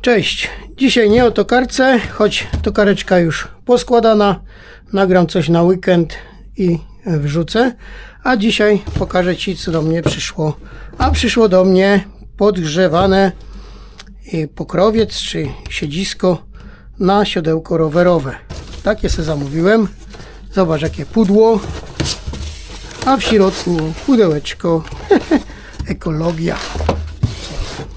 Cześć, dzisiaj nie o tokarce, choć tokareczka już poskładana. Nagram coś na weekend i wrzucę. A dzisiaj pokażę Ci, co do mnie przyszło. A przyszło do mnie podgrzewane y, pokrowiec czy siedzisko na siodełko rowerowe. Takie se zamówiłem. Zobacz, jakie pudło. A w środku pudełeczko. Ekologia.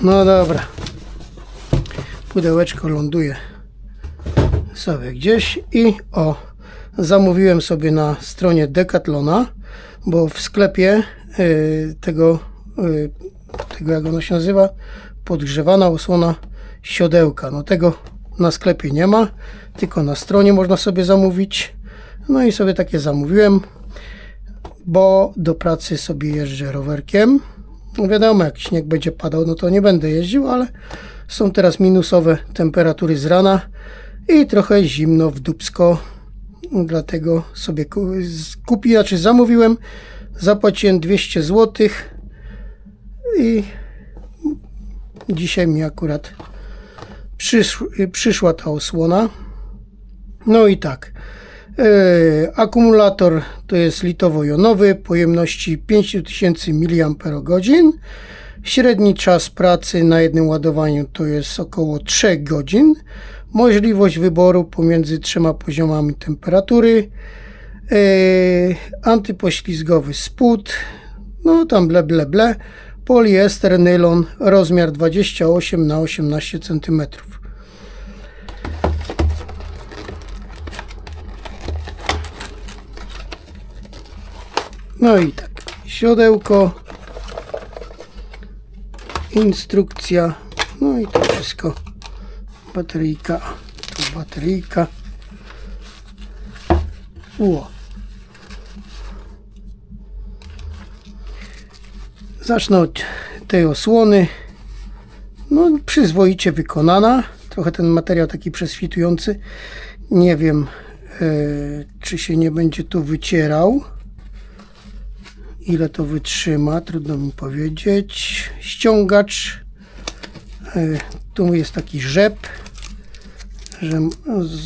No dobra pudełeczko ląduje sobie gdzieś i o, zamówiłem sobie na stronie Decathlona, bo w sklepie y, tego, y, tego jak ono się nazywa, podgrzewana osłona siodełka. No tego na sklepie nie ma, tylko na stronie można sobie zamówić. No i sobie takie zamówiłem, bo do pracy sobie jeżdżę rowerkiem. Wiadomo, jak śnieg będzie padał, no to nie będę jeździł, ale są teraz minusowe temperatury z rana i trochę zimno w dubsko. Dlatego sobie kupiłem, znaczy zamówiłem, zapłaciłem 200 zł i dzisiaj mi akurat przysz, przyszła ta osłona. No i tak. Yy, akumulator to jest litowo-jonowy pojemności 5000 mAh. Średni czas pracy na jednym ładowaniu to jest około 3 godzin. Możliwość wyboru pomiędzy trzema poziomami temperatury. Yy, antypoślizgowy spód. No tam ble ble ble. Poliester, nylon, rozmiar 28 na 18 cm. No i tak, siodełko, instrukcja, no i to wszystko. Bateryjka, bateryjka. Ło. Zacznę od tej osłony. No, przyzwoicie wykonana. Trochę ten materiał taki prześwitujący. Nie wiem, e, czy się nie będzie tu wycierał. Ile to wytrzyma, trudno mi powiedzieć. Ściągacz. E, tu jest taki rzep, że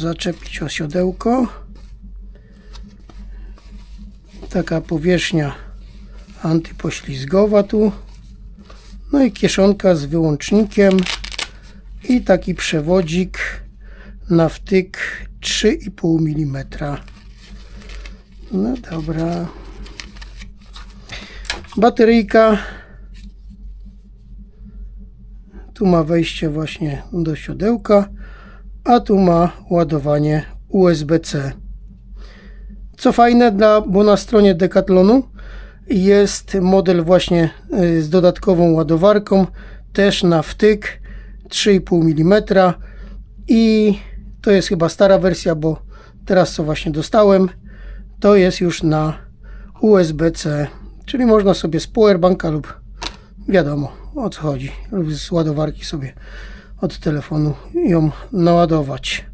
zaczepić osiodełko. Taka powierzchnia antypoślizgowa tu. No i kieszonka z wyłącznikiem i taki przewodzik na wtyk 3,5 mm. No dobra. Bateryjka. Tu ma wejście właśnie do siodełka, a tu ma ładowanie USB-C. Co fajne, dla, bo na stronie Decathlonu jest model właśnie y, z dodatkową ładowarką, też na wtyk 3,5 mm i to jest chyba stara wersja, bo teraz co właśnie dostałem, to jest już na USB-C Czyli można sobie z powerbanka lub wiadomo o co chodzi, lub z ładowarki sobie od telefonu ją naładować.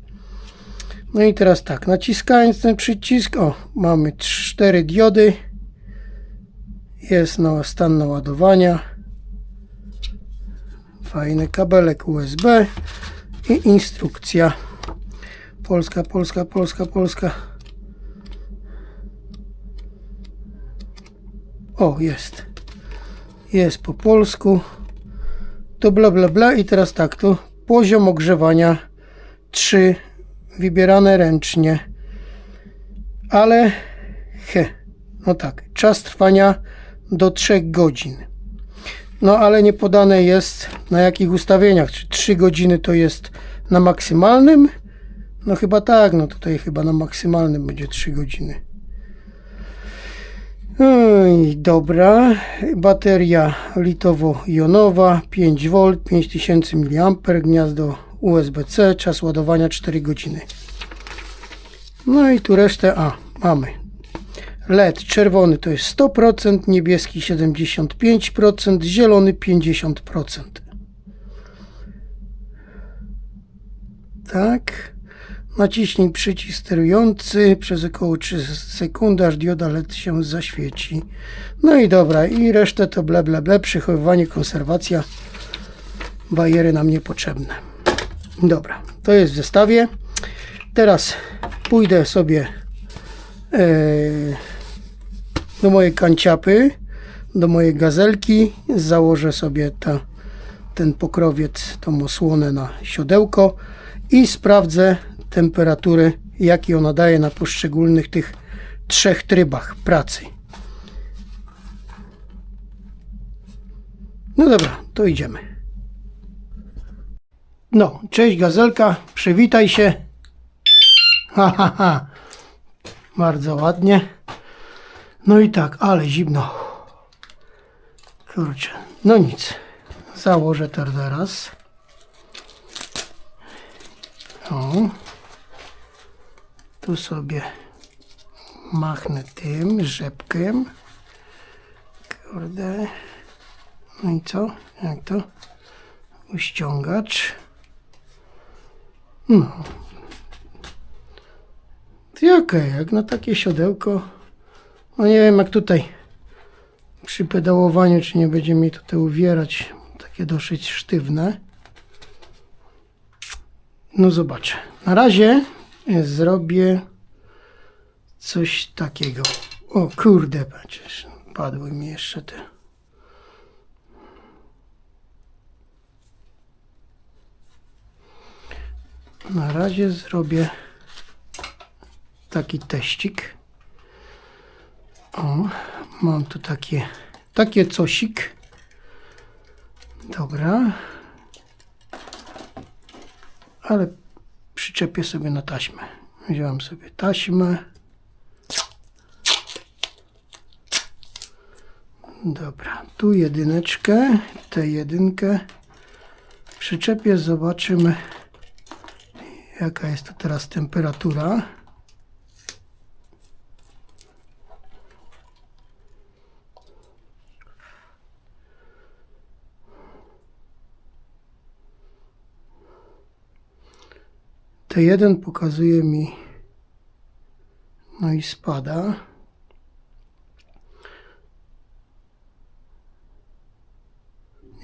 No i teraz tak, naciskając ten przycisk, o, mamy cztery diody. Jest na stan naładowania. Fajny kabelek USB i instrukcja. Polska, Polska, Polska, Polska. O, jest. Jest po polsku. To bla bla bla i teraz tak, to poziom ogrzewania 3 wybierane ręcznie. Ale he, no tak, czas trwania do 3 godzin. No ale nie podane jest na jakich ustawieniach. Czy 3 godziny to jest na maksymalnym? No chyba tak, no tutaj chyba na maksymalnym będzie 3 godziny. Oj, dobra, bateria litowo-jonowa 5V, 5000 mAh, gniazdo USB-C, czas ładowania 4 godziny. No i tu resztę, a mamy LED czerwony to jest 100%, niebieski 75%, zielony 50%. Tak. Naciśnij przycisk sterujący przez około 3 sekundy, aż dioda LED się zaświeci. No i dobra, i resztę to ble ble ble, przechowywanie, konserwacja, bajery nam niepotrzebne. Dobra, to jest w zestawie. Teraz pójdę sobie e, do mojej kanciapy, do mojej gazelki. Założę sobie ta, ten pokrowiec, tą osłonę na siodełko i sprawdzę temperatury, jakie ona daje na poszczególnych tych trzech trybach pracy. No dobra, to idziemy. No, cześć gazelka, przywitaj się. Ha, ha, ha. Bardzo ładnie. No i tak, ale zimno. Kurczę, no nic. Założę teraz. O. Tu sobie machnę tym rzepkiem. Kurde. No i co? Jak to? Uściągacz. No. Okej, jak na takie siodełko. No nie wiem jak tutaj przy pedałowaniu, czy nie będzie mi tutaj uwierać. Takie dosyć sztywne. No zobaczę. Na razie zrobię coś takiego. O kurde, patrzysz. Padły mi jeszcze te. Na razie zrobię taki teścik. O, mam tu takie, takie cosik. Dobra. Ale przyczepię sobie na taśmę. Wziąłem sobie taśmę. Dobra, tu jedyneczkę, tę jedynkę przyczepię, zobaczymy jaka jest tu teraz temperatura. T1 pokazuje mi, no i spada.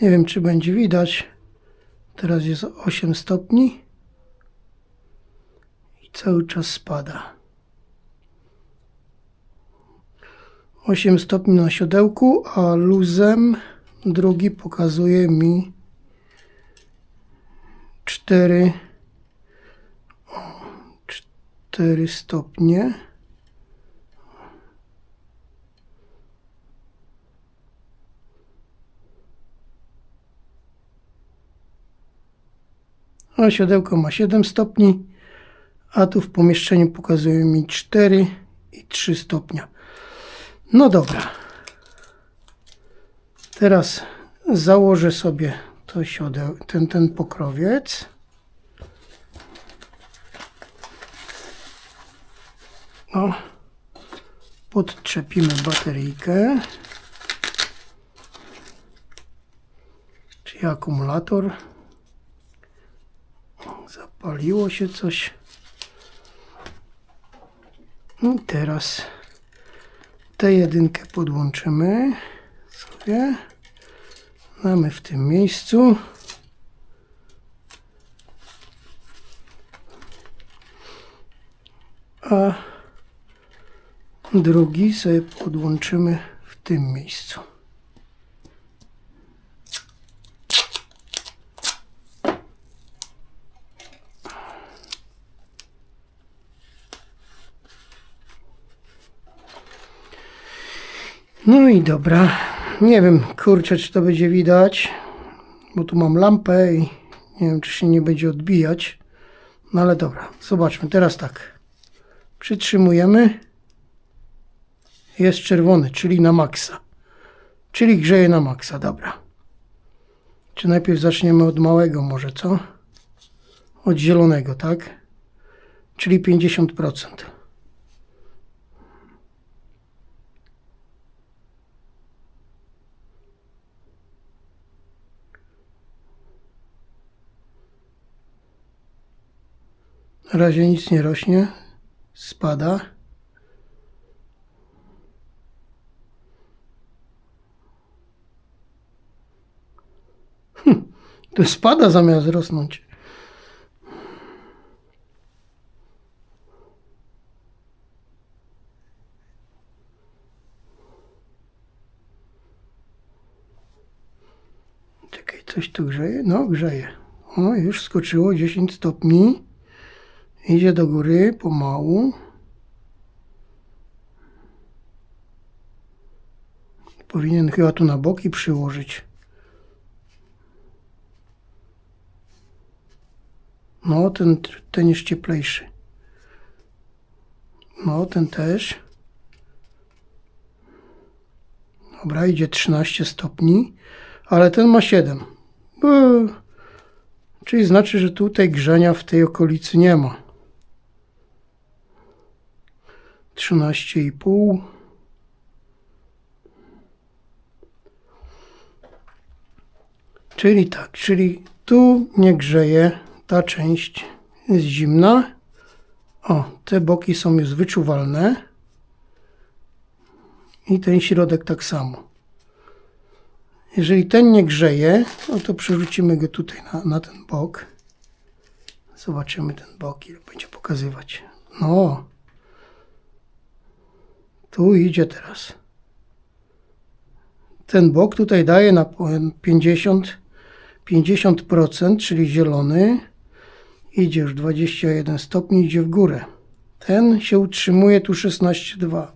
Nie wiem, czy będzie widać. Teraz jest 8 stopni i cały czas spada. 8 stopni na siodełku, a luzem drugi pokazuje mi 4 4 stopnie. A siodełko ma 7 stopni, a tu w pomieszczeniu pokazuje mi 4 i 3 stopnia. No dobra. Teraz założę sobie to siodeł, ten, ten pokrowiec. O, podczepimy bateryjkę. Czyli akumulator. Zapaliło się coś. I teraz tę jedynkę podłączymy sobie. Mamy w tym miejscu. A drugi sobie podłączymy w tym miejscu. No i dobra. Nie wiem, kurczę, czy to będzie widać, bo tu mam lampę i nie wiem, czy się nie będzie odbijać. No ale dobra, zobaczmy. Teraz tak. Przytrzymujemy. Jest czerwony, czyli na maksa. Czyli grzeje na maksa, dobra. Czy najpierw zaczniemy od małego może, co? Od zielonego, tak? Czyli 50%. Na razie nic nie rośnie, spada. To spada zamiast rosnąć. Czekaj, coś tu grzeje? No, grzeje. O, już skoczyło 10 stopni. Idzie do góry pomału. Powinien chyba tu na boki przyłożyć. No, ten, ten jest cieplejszy. No, ten też. Dobra, idzie 13 stopni, ale ten ma 7. Eee, czyli znaczy, że tutaj grzania w tej okolicy nie ma. 13,5. Czyli tak, czyli tu nie grzeje, ta część jest zimna. O, te boki są już wyczuwalne. I ten środek tak samo. Jeżeli ten nie grzeje, no to przerzucimy go tutaj na, na ten bok. Zobaczymy ten bok, ile będzie pokazywać. No. Tu idzie teraz. Ten bok tutaj daje na 50, 50%, czyli zielony. Idzie już 21 stopni, idzie w górę. Ten się utrzymuje tu 16,2.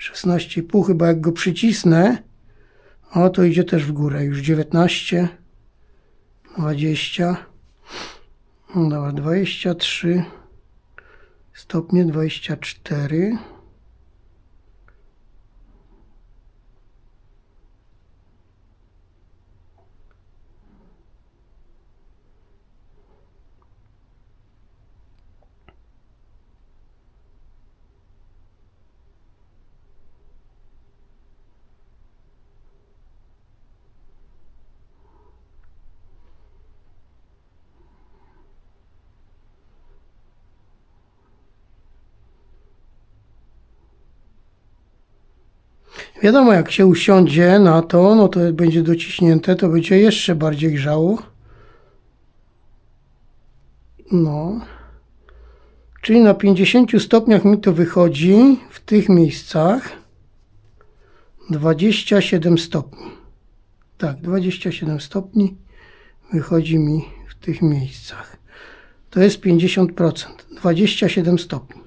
16,5 chyba jak go przycisnę, o to idzie też w górę. Już 19, 20, no dobra, 23 stopnie, 24. Wiadomo, jak się usiądzie na to, no to będzie dociśnięte, to będzie jeszcze bardziej grzało. No. Czyli na 50 stopniach mi to wychodzi w tych miejscach 27 stopni. Tak, 27 stopni wychodzi mi w tych miejscach. To jest 50%. 27 stopni.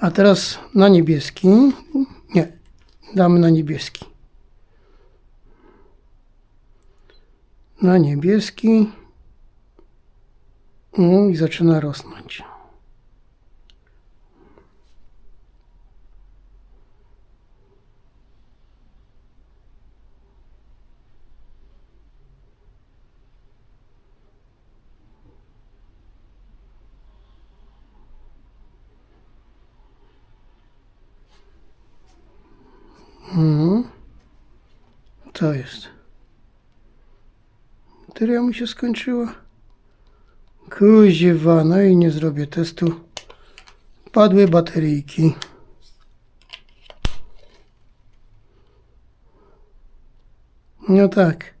A teraz na niebieski. Nie, damy na niebieski. Na niebieski. No i zaczyna rosnąć. Mhm. Co jest? Bateria mi się skończyła. Kuźwa, no i nie zrobię testu. Padły bateryjki. No tak.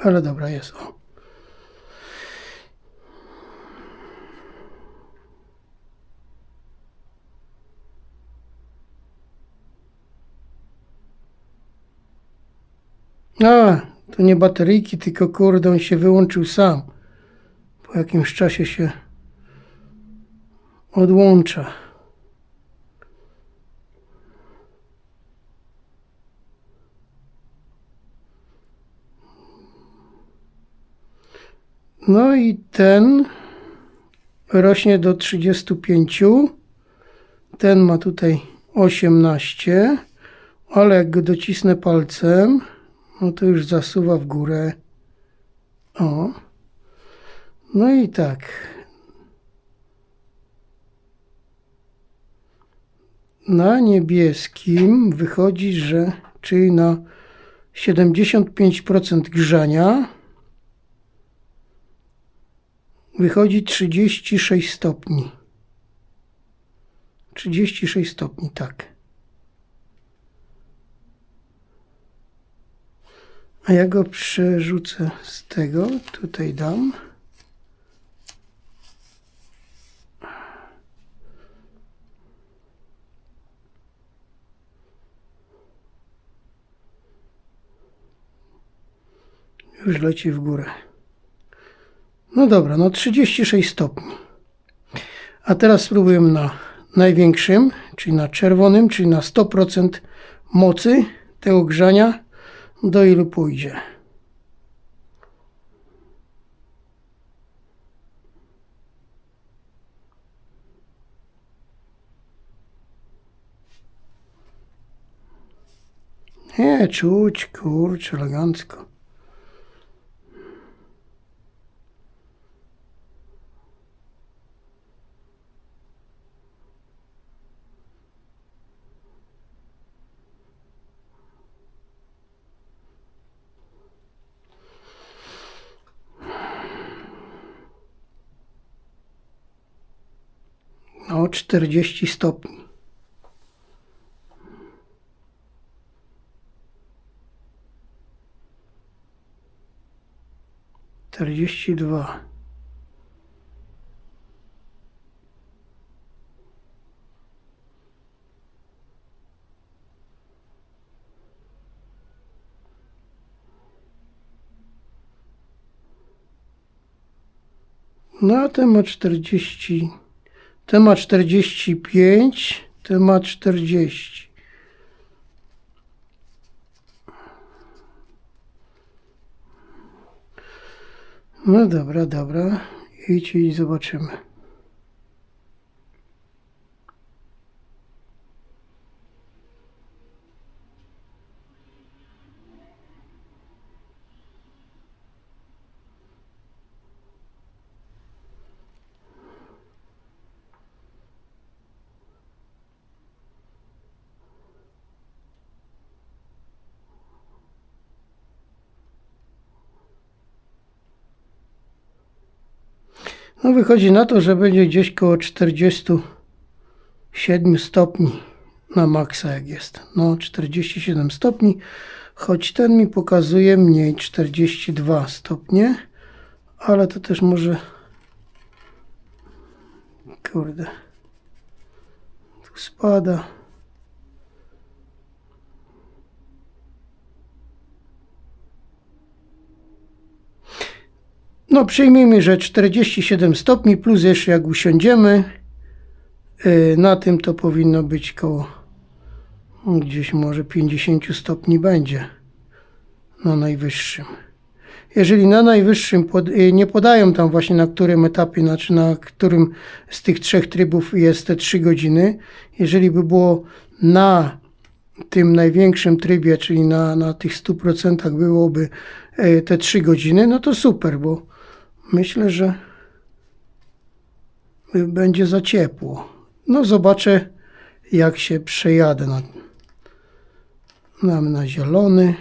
Ale dobra jest. O. A, to nie bateryjki, tylko kurde, on się wyłączył sam. Po jakimś czasie się odłącza. No i ten rośnie do 35. Ten ma tutaj 18, ale jak go docisnę palcem, no to już zasuwa w górę. O. No i tak. Na niebieskim wychodzi, że czyli na 75% grzania wychodzi 36 stopni. 36 stopni, tak. A ja go przerzucę z tego, tutaj dam. Już leci w górę. No dobra, no 36 stopni. A teraz spróbujemy na największym, czyli na czerwonym, czyli na 100% mocy tego grzania do ilu pójdzie. Nie, czuć, kurczę, elegancko. No, 40 stopni. Czterdzieści dwa. No a ten ma czterdzieści. Pięć. Ten ma czterdzieści. No dobra, dobra. Idź i zobaczymy. No wychodzi na to, że będzie gdzieś koło 47 stopni na maksa jak jest. No 47 stopni, choć ten mi pokazuje mniej 42 stopnie, ale to też może kurde tu spada. No przyjmijmy, że 47 stopni plus jeszcze jak usiądziemy, yy, na tym to powinno być koło gdzieś może 50 stopni będzie na najwyższym. Jeżeli na najwyższym pod, yy, nie podają tam właśnie na którym etapie, znaczy na którym z tych trzech trybów jest te 3 godziny, jeżeli by było na tym największym trybie, czyli na, na tych 100% byłoby yy, te 3 godziny, no to super, bo myślę, że będzie za ciepło. No zobaczę, jak się przejadę. Na, damy na zielony.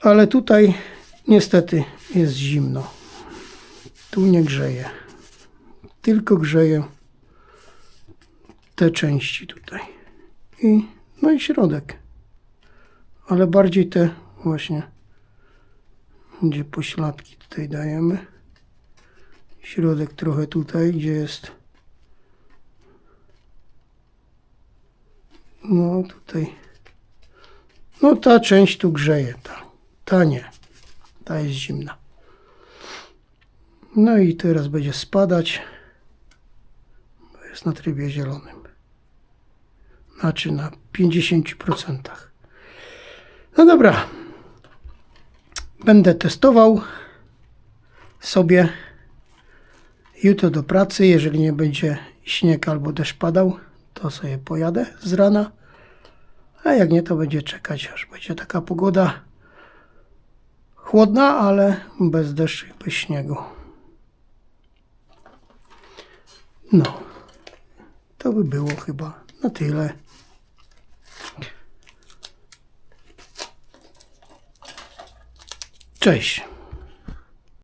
Ale tutaj niestety jest zimno. Tu nie grzeje. Tylko grzeje te części tutaj. I, no i środek. Ale bardziej te właśnie gdzie pośladki tutaj dajemy. Środek trochę tutaj gdzie jest. No tutaj. No ta część tu grzeje ta, ta nie. Ta jest zimna. No i teraz będzie spadać bo jest na trybie zielonym. Znaczy na 50% no dobra Będę testował sobie jutro do pracy. Jeżeli nie będzie śnieg albo deszcz padał, to sobie pojadę z rana. A jak nie, to będzie czekać, aż będzie taka pogoda chłodna, ale bez deszczu i bez śniegu. No, to by było chyba na tyle. Cześć.